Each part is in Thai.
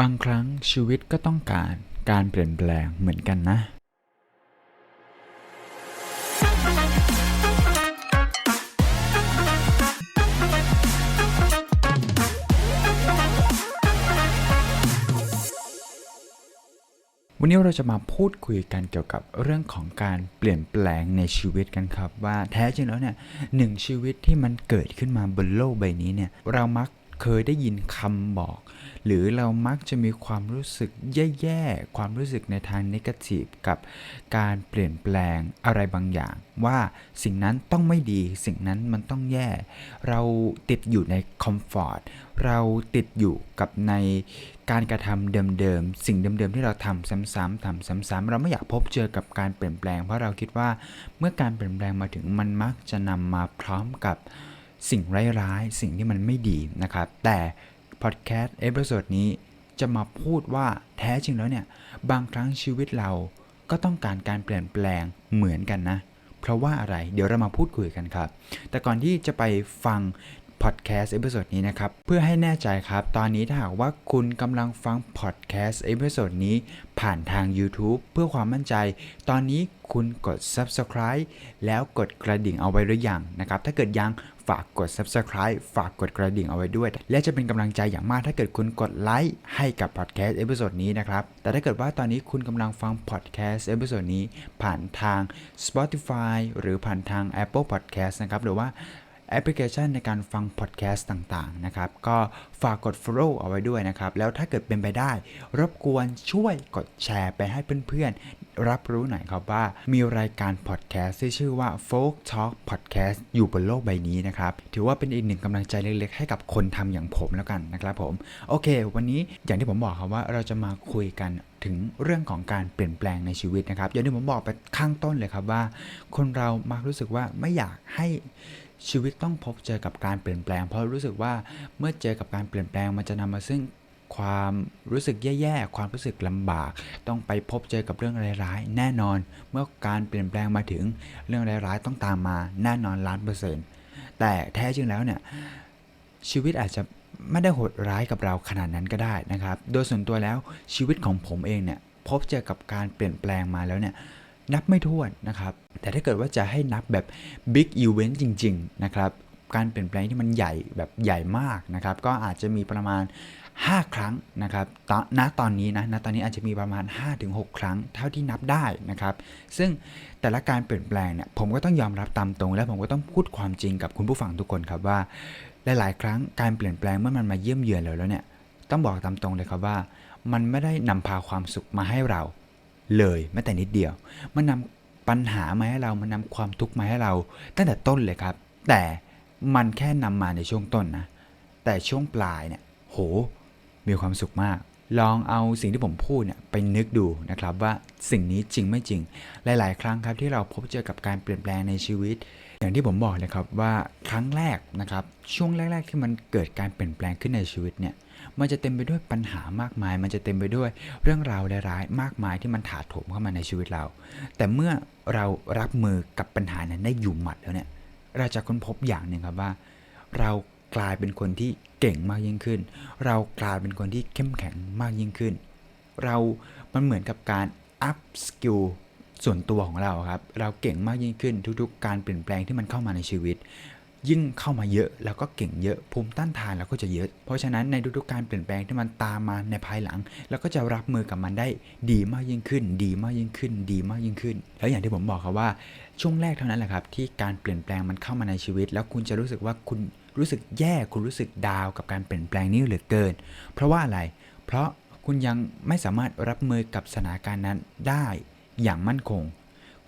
บางครั้งชีวิตก็ต้องการการเปลี่ยนแปลงเหมือนกันนะ วันนี้เราจะมาพูดคุยกันเกี่ยวกับเรื่องของการเปลี่ยนแปลงในชีวิตกันครับ ว่าแท้จริงแล้วเนี่ยหนึ่งชีวิตที่มันเกิดขึ้นมาบนโลกใบนี้เนี่ยเรามัก เคยได้ยินคำบอก หรือเรามักจะมีความรู้สึกแย่ๆ ความรู้สึกในทางนิกทีฟกับการเปลี่ยนแปลงอะไรบางอย่าง ว่าสิ่งนั้นต้องไม่ดี สิ่งนั้นมันต้องแย่ เราติดอยู่ในคอมฟอร์ตเราติดอยู่กับในการกระทำเดิมๆ สิ่งเดิมๆที่เราทำซ้ำๆทำซ้ำๆเราไม่อยากพบเจอกับการเปลี่ยนแปลง เพราะเราคิดว่าเมื่อการเปลี่ยนแปลงมาถึงมันมักจะนำมาพร้อมกับ สิ่งร้ายๆ สิ่งที่มันไม่ดีนะครับ แต่พอดแคสต์เอพิโซดนี้จะมาพูดว่าแท้จริงแล้วเนี่ย บางครั้งชีวิตเราก็ต้องการการเปลี่ยนแปลงเหมือนกันนะ เพราะว่าอะไรเดี๋ยวเรามาพูดคุยกันครับ แต่ก่อนที่จะไปฟังพอดแคสต์เอพิโซดนี้นะครับ เพื่อให้แน่ใจครับ ตอนนี้ถ้าหากว่าคุณกำลังฟังพอดแคสต์เอพิโซดนี้ผ่านทาง YouTube เพื่อความมั่นใจ ตอนนี้คุณกด Subscribe แล้วกดกระดิ่งเอาไว้หรือยังนะครับ ถ้าเกิดยัง ฝากกด Subscribe ฝากกดกระดิ่งเอาไว้ด้วย และจะเป็นกำลังใจอย่างมากถ้าเกิดคุณกดไลค์ให้กับพอดแคสต์เอพิโซดนี้นะครับ แต่ถ้าเกิดว่าตอนนี้คุณกำลังฟังพอดแคสต์เอพิโซดนี้ผ่านทาง Spotify หรือผ่านทาง Apple Podcast นะครับ หรือว่าแอปพลิเคชันในการฟังพอดแคสต์ต่างๆ นะครับ ก็ฝากกด follow เอาไว้ด้วยนะครับ แล้วถ้าเกิดเป็นไปได้ รบกวนช่วยกดแชร์ไปให้เพื่อนๆ รับรู้หน่อยครับว่า มีรายการพอดแคสต์ที่ชื่อว่า Folk Talk Podcast อยู่บนโลกใบนี้นะครับ ถือว่าเป็นอีกหนึ่งกำลังใจเล็กๆ ให้กับคนทำอย่างผมแล้วกันนะครับผม โอเค วันนี้อย่างที่ผมบอกครับว่าเราจะมาคุยกันถึงเรื่องของการเปลี่ยนแปลงในชีวิตนะครับอย่างที่ผมบอกไปข้างต้นเลยครับว่า คนเรามักรู้สึกว่าไม่อยากให้ชีวิตต้องพบเจอกับการเปลี่ยนแปลง เพราะรู้สึกว่าเมื่อเจอกับการเปลี่ยนแปลงมันจะนำมาซึ่ง ความรู้สึกแย่ๆ ความรู้สึกลำบาก ต้องไปพบเจอกับเรื่องร้ายๆ แน่นอน เมื่อการเปลี่ยนแปลงมาถึงเรื่องร้ายๆ ต้องตามมาแน่นอนล้านเปอร์เซ็นต์แต่แท้จริงแล้วเนี่ยชีวิตอาจจะไม่ได้โหดร้ายกับเราขนาดนั้นก็ได้นะครับ โดยส่วนตัวแล้วชีวิตของผมเองเนี่ยพบเจอกับการเปลี่ยนแปลงมาแล้วเนี่ยนับไม่ถ้วนนะครับ แต่ถ้าเกิดว่าจะให้นับแบบบิ๊กอีเวนต์จริง ๆ นะครับ การเปลี่ยนแปลงที่มันใหญ่แบบใหญ่มากนะครับ ก็อาจจะมีประมาณ 5 ครั้งนะครับตอนณตอนนี้นะณตอนนี้อาจจะมีประมาณ 5-6 ครั้งเท่าที่นับได้นะครับ ซึ่งแต่ละการเปลี่ยนแปลงเนี่ยผมก็ต้องยอมรับตามตรง และผมก็ต้องพูดความจริงกับคุณผู้ฟังทุกคนครับว่า หลายๆ ครั้งการเปลี่ยนแปลงเมื่อมันมาเยี่ยมเยือนเราแล้วเนี่ยต้องบอกตามตรงเลยครับว่า มันไม่ได้นำพาความสุขมาให้เราเลยแม้แต่นิดเดียว มันนำปัญหามาให้เรา มันนำความทุกข์มาให้เรา ตั้งแต่ต้นเลยครับ แต่มันแค่นำมาในช่วงต้นนะ แต่ช่วงปลายเนี่ย โห มีความสุขมาก ลองเอาสิ่งที่ผมพูดเนี่ยไปนึกดูนะครับว่าสิ่งนี้จริงไม่จริง หลาย ๆ ครั้งครับที่เราพบเจอกับการเปลี่ยนแปลงในชีวิต อย่างที่ผมบอกเลยครับว่าครั้งแรกนะครับช่วงแรก ๆ ที่มันเกิดการเปลี่ยนแปลงขึ้นในชีวิตเนี่ยมันจะเต็มไปด้วยปัญหามากมาย มันจะเต็มไปด้วยเรื่องราวร้ายๆมากมายที่มันถาโถมเข้ามาในชีวิตเรา แต่เมื่อเรารับมือกับปัญหานั้นได้อยู่หมัดแล้วเนี่ยเราจะค้นพบอย่างหนึ่งครับว่า เรา กลายเป็นคนที่เก่งมากยิ่งขึ้น เรากลายเป็นคนที่เข้มแข็งมากยิ่งขึ้น เรา มันเหมือนกับการอัพสกิลส่วนตัวของเราครับ เราเก่งมากยิ่งขึ้นทุกๆ การเปลี่ยนแปลงที่มันเข้ามาในชีวิต ยิ่งเข้ามาเยอะแล้วก็เก่งเยอะภูมิต้านทานเราก็จะเยอะ เพราะฉะนั้นในทุกๆการเปลี่ยนแปลงที่มันตามมาในภายหลังเราก็จะรับมือกับมันได้ดีมากยิ่งขึ้น ดีมากยิ่งขึ้น ดีมากยิ่งขึ้น แล้วอย่างที่ผมบอกครับว่าช่วงแรกเท่านั้นแหละครับที่การเปลี่ยนแปลงมันเข้ามาในชีวิต แล้วคุณจะรู้สึกว่าคุณ รู้สึกแย่คุณรู้สึกดาวกับการเปลี่ยนแปลงนี้เหลือเกิน เพราะว่าอะไร เพราะคุณยังไม่สามารถรับมือกับสถานการณ์นั้นได้อย่างมั่นคง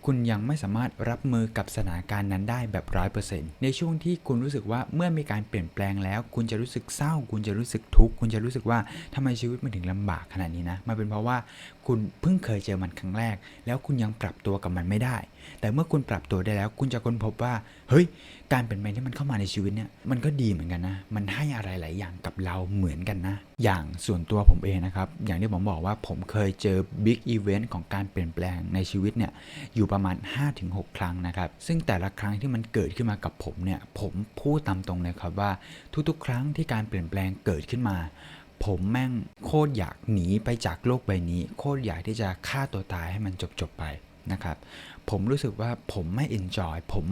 คุณยังไม่สามารถรับมือกับสถานการณ์นั้นได้แบบร้อยเปอร์เซ็นต์ในช่วงที่คุณรู้สึกว่าเมื่อมีการเปลี่ยนแปลงแล้ว คุณจะรู้สึกเศร้า คุณจะรู้สึกทุกข์ คุณจะรู้สึกว่าทำไมชีวิตมันถึงลำบากขนาดนี้นะ มันเป็นเพราะว่าคุณเพิ่งเคยเจอมันครั้งแรก แล้วคุณยังปรับตัวกับมันไม่ได้ แต่เมื่อคุณปรับตัวได้แล้ว คุณจะค้นพบว่า เฮ้ย การเปลี่ยนแปลงที่มันเข้ามาในชีวิตเนี่ย มันก็ดีเหมือนกันนะ มันให้อะไรหลายอย่างกับเราเหมือนกันนะ อย่างส่วนตัวผมเองนะครับ อย่างที่ผมบอกว่าผมเคยเจอบิ๊กอีเวนต์ของการเปลี่ยนแปลงในชีวิตเนี่ย อยู่ประมาณ 5-6 ครั้งนะครับ ซึ่งแต่ละครั้งที่มันเกิดขึ้นมากับผมเนี่ย ผมพูดตามตรงเลยครับว่า ทุกๆ ครั้งที่การเปลี่ยนแปลงเกิดขึ้นมาผผมแม่งโคตรอยากหนีไปจากโลกใบนี้ โคตรอยากที่จะฆ่าตัวตายให้มันจบๆไป นะครับผมรู้สึกว่าผมไม่เอนจอยผม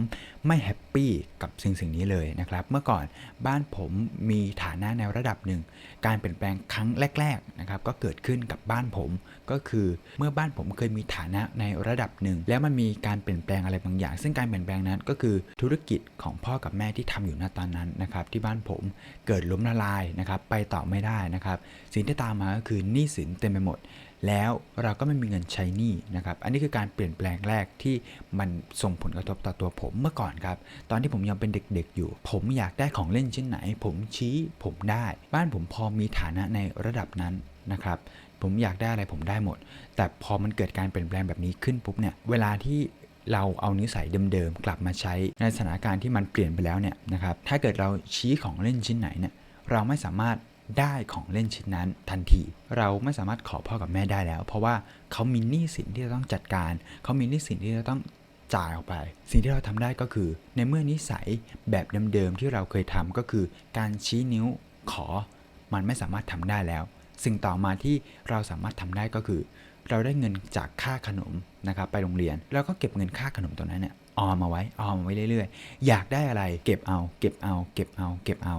ไม่แฮปปี้กับสิ่งสิ่งนี้เลยนะครับเมื่อก่อนบ้านผมมีฐานะในระดับหนึ่ง การเปลี่ยนแปลงครั้งแรกๆนะครับก็เกิดขึ้นกับบ้านผมก็คือเมื่อบ้านผมเคยมีฐานะในระดับหนึ่ง แล้วมันมีการเปลี่ยนแปลงอะไรบางอย่าง ซึ่งการเปลี่ยนแปลงนั้นก็คือธุรกิจของพ่อกับแม่ที่ทำอยู่ณตอนนั้นนะครับที่บ้านผมเกิดล้มละลายนะครับไปต่อไม่ได้นะครับสิ่งที่ตามมาก็คือหนี้สินเต็มไปหมด แล้วเราก็ไม่มีเงินใช้หนี้นะครับ อันนี้คือการเปลี่ยนแปลงแรกที่มันส่งผลกระทบต่อตัวผมเมื่อก่อนครับ ตอนที่ผมยังเป็นเด็กๆอยู่ ผมอยากได้ของเล่นชิ้นไหน ผมชี้ผมได้ บ้านผมพอมีฐานะในระดับนั้นนะครับผมอยากได้อะไรผมได้หมด แต่พอมันเกิดการเปลี่ยนแปลงแบบนี้ขึ้นปุ๊บเนี่ยเวลาที่เราเอานิสัยเดิมๆกลับมาใช้ในสถานการณ์ที่มันเปลี่ยนไปแล้วเนี่ยนะครับถ้าเกิดเราชี้ของเล่นชิ้นไหนเนี่ยเราไม่สามารถ ได้ของเล่นชิ้นนั้นทันที เราไม่สามารถขอพ่อกับแม่ได้แล้ว เพราะว่าเขามีหนี้สินที่จะต้องจัดการ เขามีหนี้สินที่จะต้องจ่ายออกไป สิ่งที่เราทำได้ก็คือ ในเมื่อนิสัยแบบเดิมๆที่เราเคยทำก็คือ การชี้นิ้วขอมันไม่สามารถทำได้แล้ว สิ่งต่อมาที่เราสามารถทำได้ก็คือ เราได้เงินจากค่าขนมนะครับไปโรงเรียน แล้วก็เก็บเงินค่าขนมตรงนั้นเนี่ยออมมาไว้ออมมาไว้เรื่อยๆ อยากได้อะไร เก็บเอา เก็บเอา เก็บเอา เก็บเอา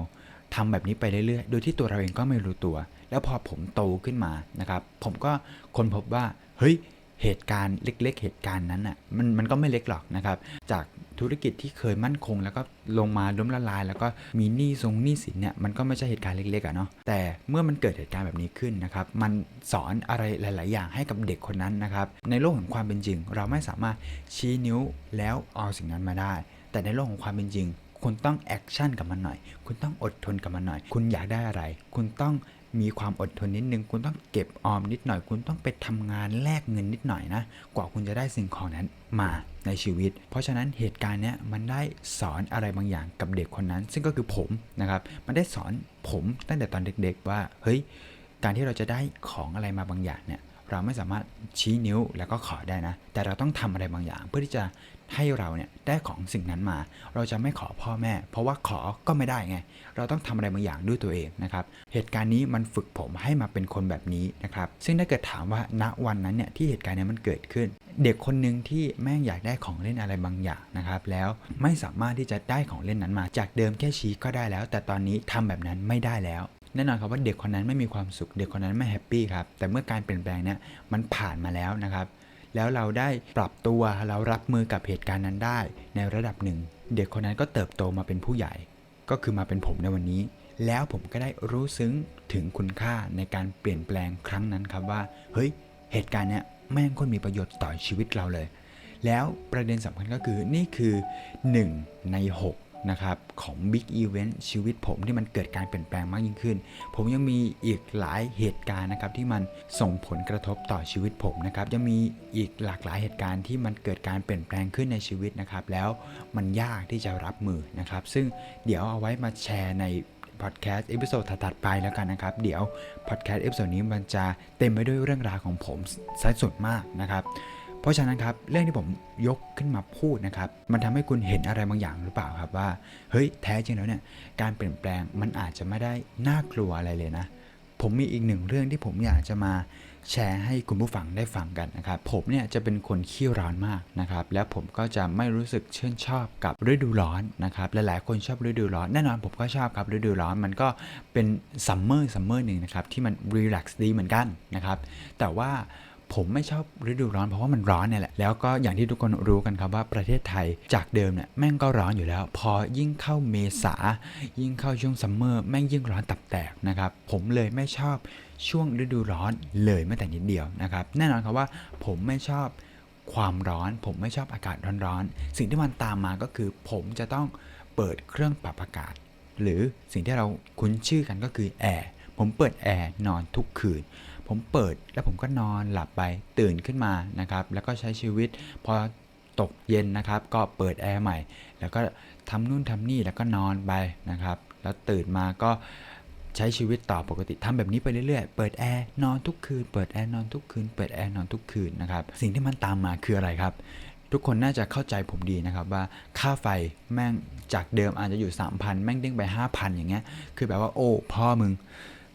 ทำแบบนี้ไปเรื่อยๆ โดยที่ตัวเราเองก็ไม่รู้ตัว แล้วพอผมโตขึ้นมานะครับ ผมก็ค้นพบว่า เฮ้ย เหตุการณ์เล็ก ๆ เหตุการณ์นั้นอะ มันมันก็ไม่เล็กหรอกนะครับ จากธุรกิจที่เคยมั่นคง แล้วก็ลงมาล้มละลาย แล้วก็มีหนี้ทรงหนี้สินเนี่ย มันก็ไม่ใช่เหตุการณ์เล็กๆอะเนาะ แต่เมื่อมันเกิดเหตุการณ์แบบนี้ขึ้นนะครับ มันสอนอะไรหลาย ๆ อย่างให้กับเด็กคนนั้นนะครับ ในโลกของความเป็นจริง เราไม่สามารถชี้นิ้วแล้วเอาสิ่งนั้นมาได้ แต่ในโลกของความเป็นจริง คุณต้องแอคชั่นกับมันหน่อย คุณต้องอดทนกับมันหน่อย คุณอยากได้อะไร คุณต้องมีความอดทนนิดนึง คุณต้องเก็บออมนิดหน่อย คุณต้องไปทำงานแลกเงินนิดหน่อยนะ กว่าคุณจะได้สิ่งของนั้นมาในชีวิต เพราะฉะนั้นเหตุการณ์เนี้ยมันได้สอนอะไรบางอย่างกับเด็กคนนั้น ซึ่งก็คือผมนะครับ มันได้สอนผมตั้งแต่ตอนเด็กๆว่า เฮ้ย การที่เราจะได้ของอะไรมาบางอย่างเนี่ย เราไม่สามารถชี้นิ้วแล้วก็ขอได้นะ แต่เราต้องทำอะไรบางอย่าง เพื่อที่จะให้เราเนี่ยได้ของสิ่งนั้นมา เราจะไม่ขอพ่อแม่ เพราะว่าขอก็ไม่ได้ไง เราต้องทำอะไรบางอย่างด้วยตัวเองนะครับ เหตุการณ์นี้มันฝึกผมให้มาเป็นคนแบบนี้นะครับ ซึ่งถ้าเกิดถามว่าณวันนั้นเนี่ยที่เหตุการณ์นี้มันเกิดขึ้น เด็กคนหนึ่งที่แม่งอยากได้ของเล่นอะไรบางอย่างนะครับ แล้วไม่สามารถที่จะได้ของเล่นนั้นมา จากเดิมแค่ชี้ก็ได้แล้ว แต่ตอนนี้ทำแบบนั้นไม่ได้แล้ว แน่นอนครับว่าเด็กคนนั้นไม่มีความสุข เด็กคนนั้นไม่แฮปปี้ครับ แต่เมื่อการเปลี่ยนแปลงเนี่ยมันผ่านมาแล้วนะครับ แล้วเราได้ปรับตัวเรารับมือกับเหตุการณ์นั้นได้ ในระดับหนึ่ง เด็กคนนั้นก็เติบโตมาเป็นผู้ใหญ่ ก็คือมาเป็นผมในวันนี้ แล้วผมก็ได้รู้ซึ้งถึงคุณค่าในการเปลี่ยนแปลงครั้งนั้นครับว่า เฮ้ย เหตุการณ์เนี้ยแม่งคนมีประโยชน์ต่อชีวิตเราเลย แล้วประเด็นสำคัญก็คือนี่คือ 1 ใน 6 นะครับของ Big Event ชีวิตผมที่มันเกิดการเปลี่ยนแปลงมากยิ่งขึ้น ผมยังมีอีกหลายเหตุการณ์นะครับที่มันส่งผลกระทบต่อชีวิตผมนะครับยังมีอีกหลากหลายเหตุการณ์ที่มันเกิดการเปลี่ยนแปลงขึ้นในชีวิตนะครับแล้วมันยากที่จะรับมือนะครับซึ่งเดี๋ยวเอาไว้มาแชร์ในพอดแคสต์เอพิโซดถัดๆไปแล้วกันนะครับ เดี๋ยวพอดแคสต์เอพิโซดนี้มันจะเต็มไปด้วยเรื่องราวของผมซะส่วนมากนะครับ เพราะฉะนั้นครับเรื่องที่ผมยกขึ้นมาพูดนะครับ มันทำให้คุณเห็นอะไรบางอย่างหรือเปล่าครับว่าเฮ้ยแท้จริงแล้วเนี่ยการเปลี่ยนแปลงมันอาจจะไม่ได้น่ากลัวอะไรเลยนะ ผมมีอีกหนึ่งเรื่องที่ผมอยากจะมาแชร์ให้คุณผู้ฟังได้ฟังกันนะครับ ผมเนี่ยจะเป็นคนขี้ร้อนมากนะครับ แล้วผมก็จะไม่รู้สึกชื่นชอบกับฤดูร้อนนะครับ หลายๆ คนชอบฤดูร้อน แน่นอนผมก็ชอบครับฤดูร้อนมันก็เป็นซัมเมอร์ซัมเมอร์หนึ่งนะครับที่มันรีแลกซ์ดีเหมือนกันนะครับ แต่ว่า ผมไม่ชอบฤดูร้อนเพราะว่ามันร้อนเนี่ยแหละ แล้วก็อย่างที่ทุกคนรู้กันครับว่าประเทศไทยจากเดิมเนี่ยแม่งก็ร้อนอยู่แล้ว พอยิ่งเข้าเมษา ยิ่งเข้าช่วงซัมเมอร์แม่งยิ่งร้อนตับแตกนะครับ ผมเลยไม่ชอบช่วงฤดูร้อนเลยแม้แต่นิดเดียวนะครับ แน่นอนครับว่าผมไม่ชอบความร้อน ผมไม่ชอบอากาศร้อนๆ สิ่งที่มันตามมาก็คือ ผมจะต้องเปิดเครื่องปรับอากาศ หรือสิ่งที่เราคุ้นชื่อกันก็คือแอร์ ผมเปิดแอร์นอนทุกคืน ผมเปิดแล้วผมก็นอนหลับไปตื่นขึ้นมานะครับ แล้วก็ใช้ชีวิตพอตกเย็นนะครับ ก็เปิดแอร์ใหม่ แล้วก็ทำนู่นทำนี่แล้วก็นอนไปนะครับ แล้วตื่นมาก็ใช้ชีวิตต่อปกติทำแบบนี้ไปเรื่อยๆ เปิดแอร์นอนทุกคืน เปิดแอร์นอนทุกคืน เปิดแอร์นอนทุกคืนนะครับ สิ่งที่มันตามมาคืออะไรครับ ทุกคนน่าจะเข้าใจผมดีนะครับว่าค่าไฟแม่งจากเดิมอาจจะอยู่ 3,000 แม่งเด้งไป 5,000 อย่างเงี้ย คือแบบว่าโอ้พ่อมึง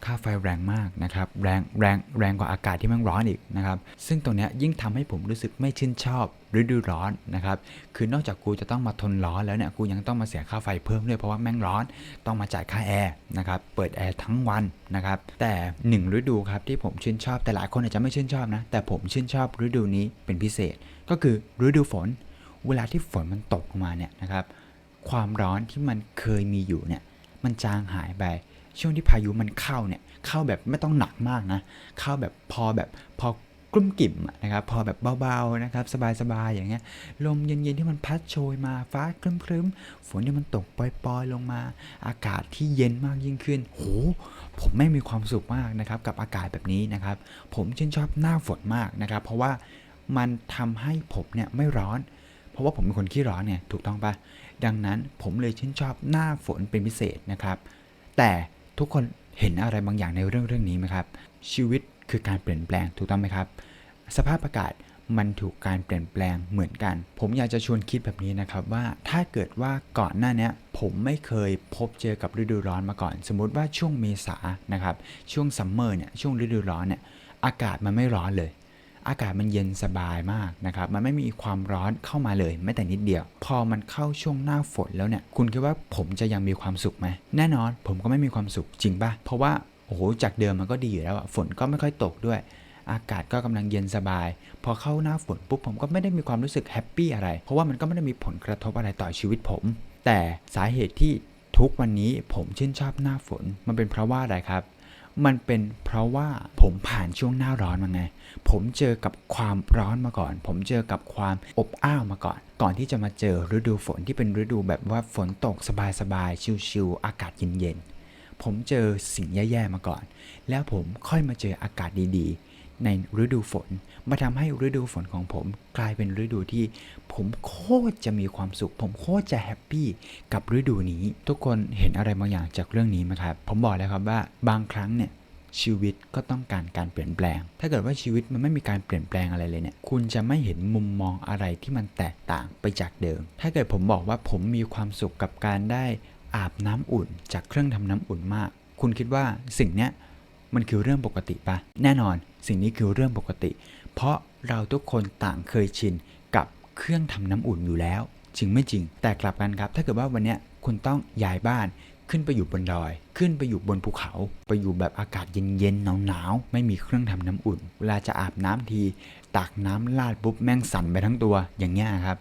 ค่าไฟแรงมากนะครับ แรงแรงแรงกว่าอากาศที่แมันร้อนอีกนะครับ ซึ่งตรงนี้ยิ่งทำให้ผมรู้สึกไม่ชื่นชอบฤดูร้อนนะครับ คือนอกจากกูจะต้องมาทนร้อนแล้วเนี่ยกูยังต้องมาเสียค่าไฟเพิ่มด้วยเพราะว่าแม่งร้อนต้องมาจ่ายค่าแอร์นะครับ เปิดแอร์ทั้งวันนะครับ แต่หนึ่งฤดูครับที่ผมชื่นชอบแต่หลายคนอาจจะไม่ชื่นชอบนะ แต่ผมชื่นชอบฤดูนี้เป็นพิเศษ ก็คือฤดูฝน เวลาที่ฝนมันตกลงมาเนี่ยนะครับ ความร้อนที่มันเคยมีอยู่เนี่ยมันจางหายไป ช่วงที่พายุมันเข้าเนี่ยเข้าแบบไม่ต้องหนักมากนะเข้าแบบพอแบบพอกลุ้มกิ่มนะครับพอแบบเบาๆนะครับสบายๆอย่างเงี้ยลมเย็นๆที่มันพัดโชยมาฟ้าครึ้มๆฝนที่มันตกปล่อยๆลงมา อากาศที่เย็นมากยิ่งขึ้นโหผมไม่มีความสุขมากนะครับกับอากาศแบบนี้นะครับ ผมชื่นชอบหน้าฝนมากนะครับ เพราะว่ามันทำให้ผมเนี่ยไม่ร้อน เพราะว่าผมเป็นคนขี้ร้อนเนี่ยถูกต้องปะดังนั้นผมเลยชื่นชอบหน้าฝนเป็นพิเศษนะครับ แต่ ทุกคนเห็นอะไรบางอย่างในเรื่องเรื่องนี้ไหมครับ ชีวิตคือการเปลี่ยนแปลงถูกต้องไหมครับ สภาพอากาศมันถูกการเปลี่ยนแปลงเหมือนกัน ผมอยากจะชวนคิดแบบนี้นะครับว่าถ้าเกิดว่าก่อนหน้านี้ผมไม่เคยพบเจอกับฤดูร้อนมาก่อน สมมุติว่าช่วงเมษานะครับช่วงซัมเมอร์เนี่ยช่วงฤดูร้อนเนี่ยอากาศมันไม่ร้อนเลย อากาศมันเย็นสบายมากนะครับ มันไม่มีความร้อนเข้ามาเลยแม้แต่นิดเดียว พอมันเข้าช่วงหน้าฝนแล้วเนี่ย คุณคิดว่าผมจะยังมีความสุขไหม แน่นอนผมก็ไม่มีความสุขจริงปะเพราะว่าโอ้โหจากเดิมมันก็ดีอยู่แล้วอะฝนก็ไม่ค่อยตกด้วย อากาศก็กำลังเย็นสบาย พอเข้าหน้าฝนปุ๊บผมก็ไม่ได้มีความรู้สึกแฮปปี้อะไร เพราะว่ามันก็ไม่ได้มีผลกระทบอะไรต่อชีวิตผม แต่สาเหตุที่ทุกวันนี้ผมชื่นชอบหน้าฝนมันเป็นเพราะว่าอะไรครับ มันเป็นเพราะว่าผมผ่านช่วงหน้าร้อนมาไง ผมเจอกับความร้อนมาก่อน ผมเจอกับความอบอ้าวมาก่อน ก่อนที่จะมาเจอฤดูฝนที่เป็นฤดูแบบว่าฝนตกสบายๆ ชิวๆ อากาศเย็นๆ ผมเจอสิ่งแย่ๆ มาก่อน แล้วผมค่อยมาเจออากาศดีๆ ในฤดูฝน มาทำให้ฤดูฝนของผม กลายเป็นฤดูที่ ผมโคตรจะมีความสุข ผมโคตรจะแฮปปี้กับฤดูนี้ ทุกคนเห็นอะไรบางอย่างจากเรื่องนี้ไหมครับ ผมบอกแล้วครับว่าบางครั้งเนี่ยชีวิตก็ต้องการการเปลี่ยนแปลง ถ้าเกิดว่าชีวิตมันไม่มีการเปลี่ยนแปลงอะไรเลยเนี่ย คุณจะไม่เห็นมุมมองอะไรที่มันแตกต่างไปจากเดิม ถ้าเกิดผมบอกว่าผมมีความสุขกับการได้อาบน้ำอุ่น จากเครื่องทำน้ำอุ่นมาก คุณคิดว่าสิ่งเนี้ย มันคือเรื่องปกติปะแน่นอนสิ่งนี้คือเรื่องปกติ เพราะเราทุกคนต่างเคยชินกับเครื่องทำน้ำอุ่นอยู่แล้ว จริงไม่จริง แต่กลับกันครับ ถ้าเกิดว่าวันนี้คุณต้องย้ายบ้านขึ้นไปอยู่บนดอย ขึ้นไปอยู่บนภูเขา ไปอยู่แบบอากาศเย็นๆหนาวๆ ไม่มีเครื่องทำน้ำอุ่น เวลาจะอาบน้ำที ตักน้ำลาดปุ๊บแม่งสั่นไปทั้งตัว อย่างเงี้ยครับ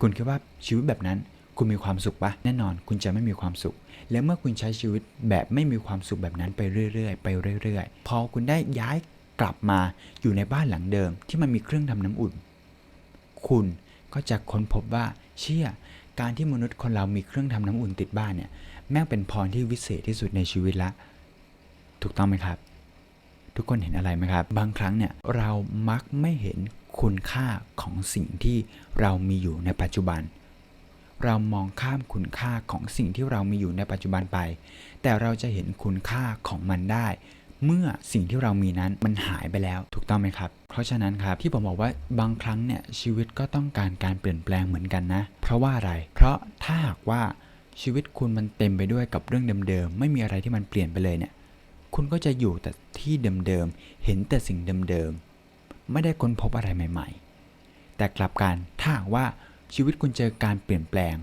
คุณคิดว่าชีวิตแบบนั้น คุณมีความสุขปะแน่นอน คุณจะไม่มีความสุข และเมื่อคุณใช้ชีวิตแบบไม่มีความสุขแบบนั้นไปเรื่อยๆ ไปเรื่อยๆ พอคุณได้ย้ายกลับมาอยู่ในบ้านหลังเดิม ที่มันมีเครื่องทำน้ำอุ่น คุณก็จะค้นพบว่าเชื่อการที่มนุษย์คนเรามีเครื่องทำน้ำอุ่นติดบ้านเนี่ยแม่งเป็นพรที่วิเศษที่สุดในชีวิตละ ถูกต้องไหมครับ ทุกคนเห็นอะไรไหมครับ บางครั้งเนี่ยเรามักไม่เห็นคุณค่าของสิ่งที่เรามีอยู่ในปัจจุบัน เรามองข้ามคุณค่าของสิ่งที่เรามีอยู่ในปัจจุบันไป แต่เราจะเห็นคุณค่าของมันได้ เมื่อสิ่งที่เรามีนั้นมันหายไปแล้วถูกต้องไหมครับ เพราะฉะนั้นครับที่ผมบอกว่าบางครั้งเนี่ยชีวิตก็ต้องการการเปลี่ยนแปลงเหมือนกันนะ เพราะว่าอะไร เพราะถ้าหากว่าชีวิตคุณมันเต็มไปด้วยกับเรื่องเดิมๆไม่มีอะไรที่มันเปลี่ยนไปเลยเนี่ยคุณก็จะอยู่แต่ที่เดิมๆ เห็นแต่สิ่งเดิมๆ ไม่ได้ค้นพบอะไรใหม่ ๆ แต่กลับกันถ้าหากว่า ชีวิตคุณเจอการเปลี่ยนแปลง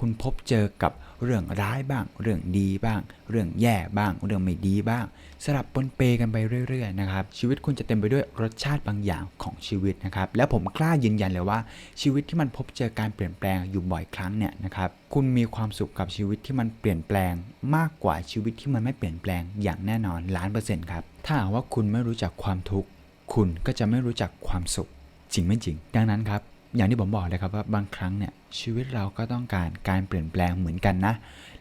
คุณพบเจอกับเรื่องร้ายบ้าง เรื่องดีบ้าง เรื่องแย่บ้าง เรื่องไม่ดีบ้าง สลับปนเปกันไปเรื่อยๆนะครับ ชีวิตคุณจะเต็มไปด้วยรสชาติบางอย่างของชีวิตนะครับ แล้วผมกล้ายืนยันเลยว่า ชีวิตที่มันพบเจอการเปลี่ยนแปลงอยู่บ่อยครั้งเนี่ยนะครับ คุณมีความสุขกับชีวิตที่มันเปลี่ยนแปลง มากกว่าชีวิตที่มันไม่เปลี่ยนแปลงอย่างแน่นอนล้านเปอร์เซ็นต์ครับ ถ้าหากว่าคุณไม่รู้จักความทุกข์ คุณก็จะไม่รู้จักความสุข จริงไม่จริง ดังนั้นครับ อย่างที่ผมบอกเลยครับว่าบางครั้งเนี่ยชีวิตเราก็ต้องการการเปลี่ยนแปลงเหมือนกันนะ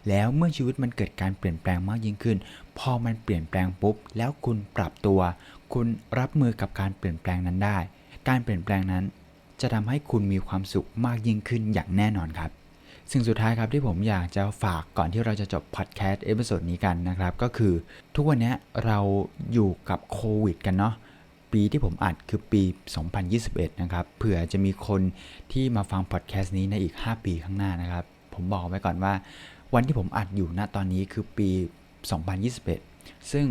แล้วเมื่อชีวิตมันเกิดการเปลี่ยนแปลงมากยิ่งขึ้น พอมันเปลี่ยนแปลงปุ๊บ แล้วคุณปรับตัว คุณรับมือกับการเปลี่ยนแปลงนั้นได้ การเปลี่ยนแปลงนั้น จะทำให้คุณมีความสุขมากยิ่งขึ้นอย่างแน่นอนครับ สิ่งสุดท้ายครับที่ผมอยากจะฝากก่อนที่เราจะจบพอดแคสต์เอพิโซดนี้กันนะครับ ก็คือทุกวันนี้เราอยู่กับโควิดกันเนาะ ปีที่ผมอัดคือปี 2021 นะครับ เผื่อจะมีคนที่มาฟังพอดแคสต์นี้ในอีก 5 ปีข้างหน้านะครับ ผมบอกไว้ก่อนว่า วันที่ผมอัดอยู่ณตอนนี้คือปี 2021 ซึ่ง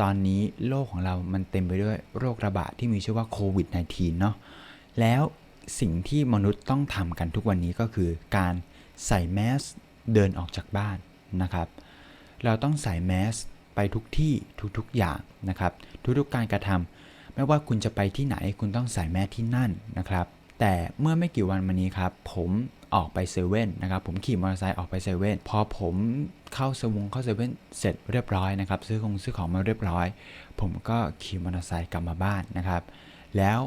ตอนนี้โลกของเรามันเต็มไปด้วยโรคระบาดที่มีชื่อว่าโควิด -19 เนาะ แล้วสิ่งที่มนุษย์ต้องทำกันทุกวันนี้ก็คือการใส่แมสเดินออกจากบ้านนะครับ เราต้องใส่แมสไปทุกที่ทุกๆอย่างนะครับ ทุกๆการกระทำ ไม่ว่าคุณจะไปที่ไหนคุณต้องใส่แมสที่นั่นนะครับ แต่เมื่อไม่กี่วันมานี้ครับ ผมออกไปเซเว่นนะครับ ผมขี่มอเตอร์ไซค์ออกไปเซเว่นพอผมเข้าสวงเข้าเซเว่นเสร็จเรียบร้อยนะครับ ซื้อของซื้อของมาเรียบร้อย ผมก็ขี่มอเตอร์ไซค์กลับมาบ้านนะครับ แล้ว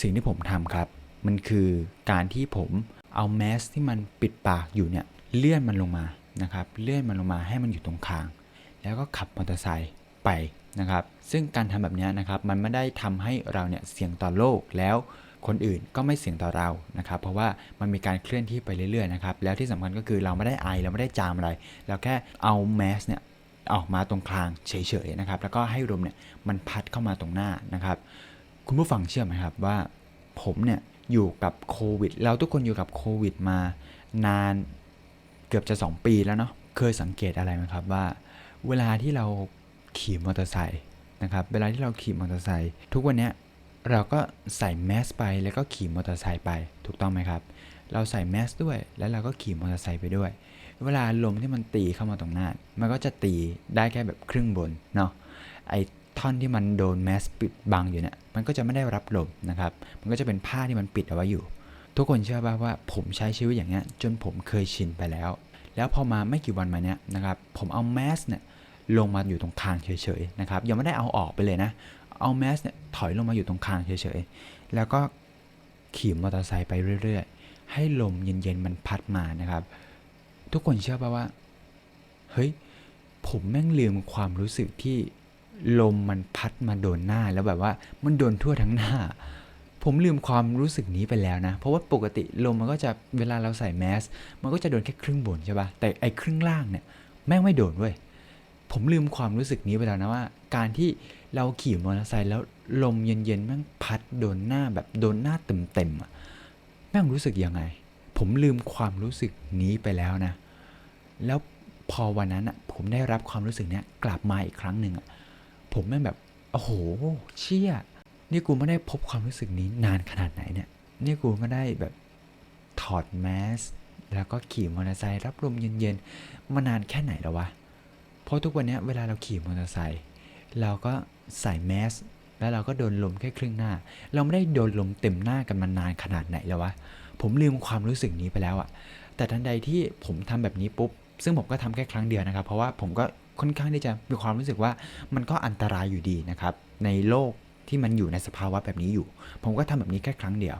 สิ่งที่ผมทำครับ มันคือการที่ผมเอาแมสที่มันปิดปากอยู่เนี่ยเลื่อนมันลงมานะครับ เลื่อนมันลงมาให้มันอยู่ตรงคาง แล้วก็ขับมอเตอร์ไซค์ไป นะครับ ซึ่งการทำแบบนี้นะครับมันไม่ได้ทำให้เราเนี่ยเสี่ยงต่อโลกแล้วคนอื่นก็ไม่เสี่ยงต่อเรานะครับ เพราะว่ามันมีการเคลื่อนที่ไปเรื่อยๆนะครับ แล้วที่สำคัญก็คือเราไม่ได้ไอเราไม่ได้จามอะไร เราแค่เอาแมสเนี่ยออกมาตรงกลางเฉยๆนะครับ แล้วก็ให้ลมเนี่ยมันพัดเข้ามาตรงหน้านะครับ คุณผู้ฟังเชื่อไหมครับว่าผมเนี่ยอยู่กับโควิด เราทุกคนอยู่กับโควิดมานานเกือบจะ 2 ปีแล้วเนาะ เคยสังเกตอะไรไหมครับว่า เวลาที่เรา ขี่มอเตอร์ไซค์นะครับเวลาที่เราขี่มอเตอร์ไซค์ทุกวันนี้เราก็ใส่แมสไปแล้วก็ขี่มอเตอร์ไซค์ไปถูกต้องไหมครับ เราใส่แมสด้วยแล้วเราก็ขี่มอเตอร์ไซค์ไปด้วย เวลาลมที่มันตีเข้ามาตรงหน้า มันก็จะตีได้แค่แบบครึ่งบนเนาะไอท่อนที่มันโดนแมสปิดบังอยู่เนี่ยมันก็จะไม่ได้รับลมนะครับ มันก็จะเป็นผ้าที่มันปิดเอาไว้อยู่ ทุกคนเชื่อป่ะว่าผมใช้ชีวิตอย่างเงี้ยจนผมเคยชินไปแล้ว แล้วพอมาไม่กี่วันมาเนี้ยนะครับผมเอาแมสเนี่ย ลงมาอยู่ตรงคางเฉยๆนะครับยังไม่ได้เอาออกไปเลยนะ เอาแมสเนี่ยถอยลงมาอยู่ตรงคางเฉยๆ แล้วก็ขี่มอเตอร์ไซค์ไปเรื่อยๆ ให้ลมเย็นๆมันพัดมานะครับ ทุกคนเชื่อป่ะว่า เฮ้ย ผมแม่งลืมความรู้สึกที่ลมมันพัดมาโดนหน้าแล้วแบบว่ามันโดนทั่วทั้งหน้า ผมลืมความรู้สึกนี้ไปแล้วนะ เพราะว่าปกติลมมันก็จะเวลาเราใส่แมส มันก็จะโดนแค่ครึ่งบนใช่ป่ะแต่ไอ้ครึ่งล่างเนี่ยแม่งไม่โดนเว้ย ผมลืมความรู้สึกนี้ไปแล้วนะว่า การที่เราขี่มอเตอร์ไซค์แล้วลมเย็นๆแม่งพัดโดนหน้าแบบโดนหน้าเต็มๆอะแม่งรู้สึกยังไง ผมลืมความรู้สึกนี้ไปแล้วนะ แล้วพอวันนั้นอะผมได้รับความรู้สึกเนี้ยกลับมาอีกครั้งหนึ่งอะผมแม่งแบบโอ้โหเชี่ยนี่กูไม่ได้พบความรู้สึกนี้นานขนาดไหนเนี่ยนี่กูไม่ได้แบบถอดแมสแล้วก็ขี่มอเตอร์ไซค์รับลมเย็นๆมานานแค่ไหนแล้ววะ เพราะทุกวันนี้เวลาเราขี่มอเตอร์ไซค์เราก็ใส่แมสแล้วเราก็โดนลมแค่ครึ่งหน้า เราไม่ได้โดนลมเต็มหน้ากันมานานขนาดไหนแล้ววะ ผมลืมความรู้สึกนี้ไปแล้วอะแต่ทันใดที่ผมทำแบบนี้ปุ๊บ ซึ่งผมก็ทำแค่ครั้งเดียวนะครับ เพราะว่าผมก็ค่อนข้างที่จะมีความรู้สึกว่ามันก็อันตรายอยู่ดีนะครับ ในโลกที่มันอยู่ในสภาวะแบบนี้อยู่ ผมก็ทำแบบนี้แค่ครั้งเดียว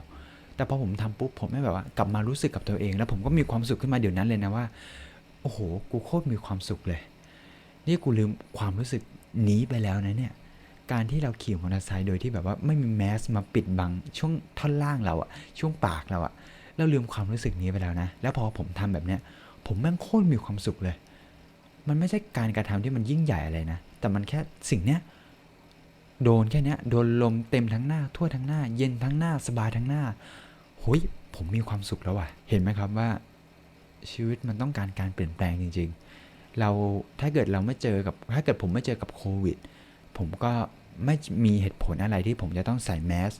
แต่พอผมทำปุ๊บผมไม่แบบว่ากลับมารู้สึกกับตัวเอง แล้วผมก็มีความสุขขึ้นมาเดี๋ยวนั้นเลยนะว่า โอ้โห กูโคตรมีความสุขเลย นี่กูลืมความรู้สึกนี้ไปแล้วนะเนี่ย การที่เราขี่มอเตอร์ไซค์โดยที่แบบว่าไม่มีแมสมาปิดบังช่วงท่อนล่างเราอะช่วงปากเราอะเราลืมความรู้สึกนี้ไปแล้วนะ แล้วพอผมทำแบบเนี้ย ผมแม่งโคตรมีความสุขเลย มันไม่ใช่การกระทำที่มันยิ่งใหญ่อะไรนะ แต่มันแค่สิ่งเนี้ยโดนแค่เนี้ยโดนลมเต็มทั้งหน้า ทั่วทั้งหน้า เย็นทั้งหน้าสบายทั้งหน้าหุยผมมีความสุขแล้วว่ะ เห็นไหมครับว่า ชีวิตมันต้องการการเปลี่ยนแปลงจริง ๆ เราถ้าเกิดเราไม่เจอกับถ้าเกิดผมไม่เจอกับโควิด ผมก็ไม่มีเหตุผลอะไรที่ผมจะต้องใส่แมส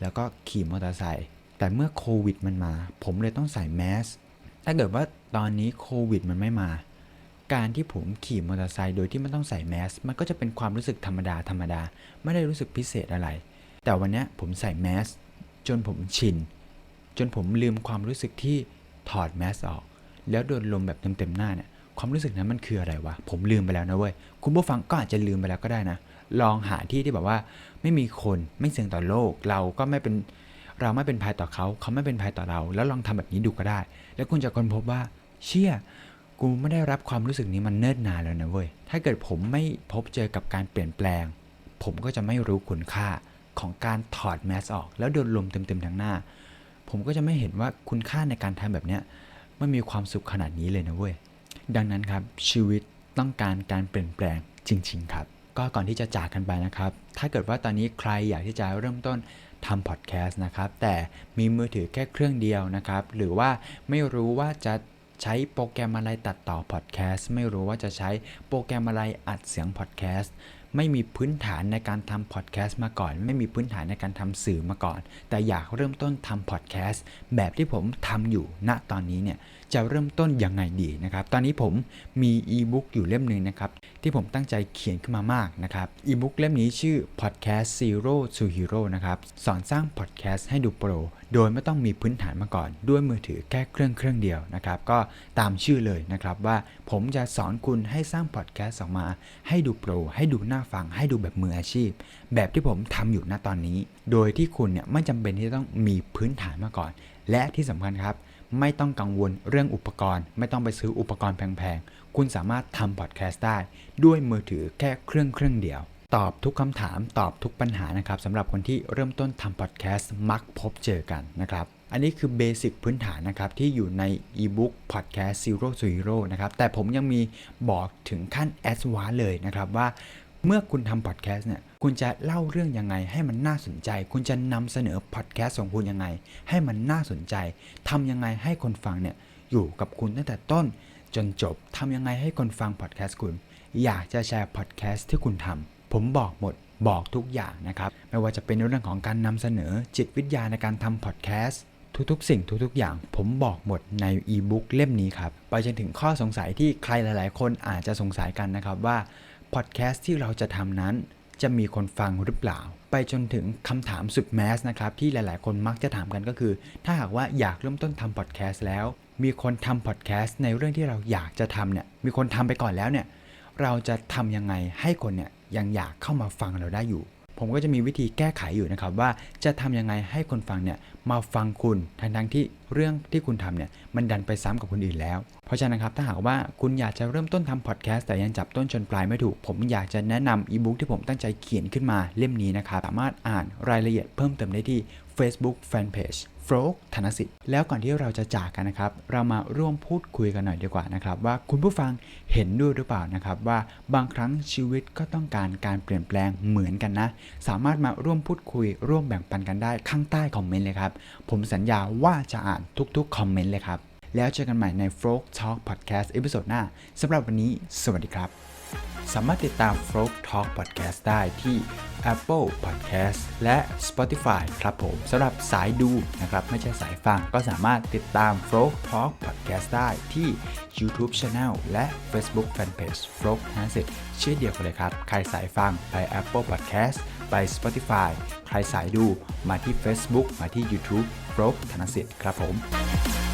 แล้วก็ขี่มอเตอร์ไซค์แต่เมื่อโควิดมันมา ผมเลยต้องใส่แมสถ้าเกิดว่าตอนนี้โควิดมันไม่มา การที่ผมขี่มอเตอร์ไซค์โดยที่ไม่ต้องใส่แมสมันก็จะเป็นความรู้สึกธรรมดาธรรมดา ไม่ได้รู้สึกพิเศษอะไร แต่วันนี้ผมใส่แมสจนผมชิน จนผมลืมความรู้สึกที่ถอดแมสออก แล้วโดนลมแบบเต็มๆหน้าเนี่ย ความรู้สึกนั้นมันคืออะไรวะ ผมลืมไปแล้วนะเว้ย คุณผู้ฟังก็อาจจะลืมไปแล้วก็ได้นะ ลองหาที่ที่แบบว่า ไม่มีคนไม่เสี่ยงต่อโลก เราก็ไม่เป็นเราไม่เป็นภัยต่อเขา เขาไม่เป็นภัยต่อเรา แล้วลองทำแบบนี้ดูก็ได้ แล้วคุณจะค้นพบว่า เชี่ยกูไม่ได้รับความรู้สึกนี้มันเนิ่นนานแล้วนะเว้ย ถ้าเกิดผมไม่พบเจอกับการเปลี่ยนแปลง ผมก็จะไม่รู้คุณค่าของการถอดแมสออก แล้วโดนลมเต็มๆทั้งหน้า ผมก็จะไม่เห็นว่าคุณค่าในการทำแบบเนี้ยมันมีความสุขขนาดนี้เลยนะเว้ย ดังนั้นครับชีวิตต้องการการเปลี่ยนแปลงจริง ๆ ครับ ก็ก่อนที่จะจากกันไปนะครับ ถ้าเกิดว่าตอนนี้ใครอยากที่จะเริ่มต้นทำพอดแคสต์นะครับ แต่มีมือถือแค่เครื่องเดียวนะครับ หรือว่าไม่รู้ว่าจะใช้โปรแกรมอะไรตัดต่อพอดแคสต์ไม่รู้ว่าจะใช้โปรแกรมอะไรอัดเสียงพอดแคสต์ไม่มีพื้นฐานในการทำพอดแคสต์มาก่อน ไม่มีพื้นฐานในการทำสื่อมาก่อน แต่อยากเริ่มต้นทำพอดแคสต์แบบที่ผมทำอยู่ณตอนนี้เนี่ย จะเริ่มต้นยังไงดีนะครับ ตอนนี้ผมมีอีบุ๊กอยู่เล่มหนึ่งนะครับ ที่ผมตั้งใจเขียนขึ้นมามากนะครับอีบุ๊กเล่มนี้ชื่อ Podcast Zero to Hero นะครับสอนสร้างพอดแคสต์ให้ดูโปร โดยไม่ต้องมีพื้นฐานมาก่อน ด้วยมือถือแค่เครื่องเครื่องเดียวนะครับ ก็ตามชื่อเลยนะครับว่าผมจะสอนคุณให้สร้างพอดแคสต์ออกมา ให้ดูโปร ให้ดูน่าฟัง ให้ดูแบบมืออาชีพ แบบที่ผมทำอยู่ณตอนนี้ โดยที่คุณเนี่ยไม่จำเป็นที่จะต้องมีพื้นฐานมาก่อน และที่สำคัญครับ ไม่ต้องกังวลเรื่องอุปกรณ์ ไม่ต้องไปซื้ออุปกรณ์แพงๆ คุณสามารถทำพอดแคสต์ได้ ด้วยมือถือแค่เครื่องเครื่องเดียว ตอบทุกคำถามตอบทุกปัญหานะครับสำหรับคนที่เริ่มต้นทำพอดแคสต์มักพบเจอกันนะครับอันนี้คือเบสิกพื้นฐานนะครับ ที่อยู่ในอีบุ๊กพอดแคสต์ Zero to Hero นะครับ แต่ผมยังมีบอกถึงขั้นแอดวานเลยนะครับ ว่า เมื่อคุณทำพอดแคสต์เนี่ย คุณจะเล่าเรื่องยังไงให้มันน่าสนใจ คุณจะนำเสนอพอดแคสต์ของคุณยังไง ให้มันน่าสนใจทำยังไงให้คนฟังเนี่ยอยู่กับคุณตั้งแต่ต้นจนจบทำยังไงให้คนฟังพอดแคสต์คุณ อยากจะแชร์พอดแคสต์ที่คุณทำผมบอกหมดบอกทุกอย่างนะครับ ไม่ว่าจะเป็นเรื่องของการนำเสนอจิตวิทยาในการทำพอดแคสต์ทุกๆ สิ่งทุกๆ อย่าง ผมบอกหมดในอีบุ๊กเล่มนี้ครับ ไปจนถึงข้อสงสัยที่ใครหลาย ๆ คนอาจจะสงสัยกันนะครับว่า พอดแคสต์ที่เราจะทำนั้น จะมีคนฟังหรือเปล่า ไปจนถึงคำถามสุดแมสนะครับ ที่หลายๆ คนมักจะถามกันก็คือ ถ้าหากว่าอยากเริ่มต้นทำพอดแคสต์แล้ว มีคนทำพอดแคสต์ในเรื่องที่เราอยากจะทำเนี่ย มีคนทำไปก่อนแล้วเนี่ย เราจะทำยังไงให้คนเนี่ยยังอยากเข้ามาฟังเราได้อยู่ ผมก็จะมีวิธีแก้ไขอยู่นะครับว่าจะทำยังไงให้คนฟังเนี่ยมาฟังคุณทั้งทั้งที่เรื่องที่คุณทำเนี่ยมันดันไปซ้ำกับคนอื่นแล้ว เพราะฉะนั้นครับถ้าหากว่าคุณอยากจะเริ่มต้นทำพอดแคสต์แต่ยังจับต้นชนปลายไม่ถูก ผมอยากจะแนะนำอีบุ๊กที่ผมตั้งใจเขียนขึ้นมาเล่มนี้นะครับสามารถอ่านรายละเอียดเพิ่มเติมได้ที่ Facebook Fanpage ฟลกธนสิทธิ์แล้วก่อนที่เราจะจากกันนะครับ เรามาร่วมพูดคุยกันหน่อยดีกว่านะครับ ว่าคุณผู้ฟังเห็นด้วยหรือเปล่านะครับ ว่าบางครั้งชีวิตก็ต้องการการเปลี่ยนแปลงเหมือนกันนะ สามารถมาร่วมพูดคุย ร่วมแบ่งปันกันได้ข้างใต้คอมเมนต์เลยครับ ผมสัญญาว่าจะอ่านทุกๆคอมเมนต์เลยครับ แล้วเจอกันใหม่ใน f l o k Talk Podcast เอพิโซดหน้าสำหรับวันนี้ สวัสดีครับ สามารถติดตาม f l o k Talk Podcast ได้ที่ Apple Podcast และ Spotify ครับผมสำหรับสายดูนะครับ ไม่ใช่สายฟังก็สามารถติดตาม f l o k Talk Podcast ได้ที่ YouTube Channel และ Facebook Fanpage f l o k 50ชื่อเดียวกันเลยครับ ใครสายฟังไป Apple Podcast ไป Spotify ใครสายดูมาที่ Facebook มาที่ YouTube f l o k ธนสิทธิ์ครับผม